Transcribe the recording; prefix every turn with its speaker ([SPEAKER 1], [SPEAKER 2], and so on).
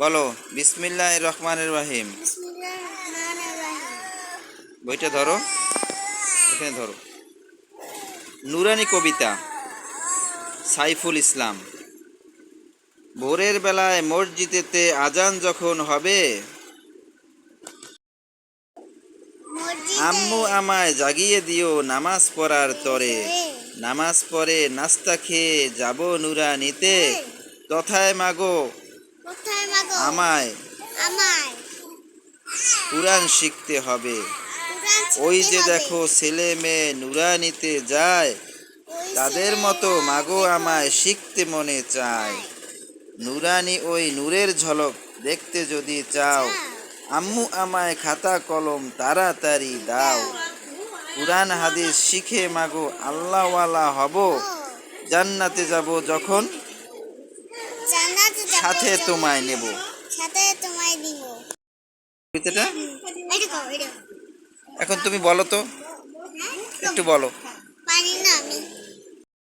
[SPEAKER 1] বলো বিসমিল্লাহ রহমানের রাহিম। বইটা ধরো। এখানে ধরো। নুরানি কবিতা সাইফুল ইসলাম। ভোরের বেলায় মসজিদেতে আজান যখন হবে আম্মু আমায় জাগিয়ে দিও নামাজ পড়ার তরে। নামাজ পড়ে নাস্তা খেয়ে যাব নুরানিতে। তথায় মাগো আমায়
[SPEAKER 2] আমায়
[SPEAKER 1] কোরআন শিখতে হবে। ওই যে দেখো ছেলে মেয়ে নুরানিতে যায় তাদের মতো মাগো আমায় শিখতে মনে চায়। নুরানি ওই নূরের ঝলক দেখতে যদি চাও আম্মু আমায় খাতা কলম তাড়াতাড়ি দাও। কুরআন হাদিস শিখে মাগো আল্লাহওয়ালা হব। জান্নাতে যাব যখন সাথে তোমায় নেব।
[SPEAKER 2] সাথে তোমায় দিব।
[SPEAKER 1] কবিতাটা? এখন তুমি বলো তো। একটু বলো।
[SPEAKER 2] হ্যাঁ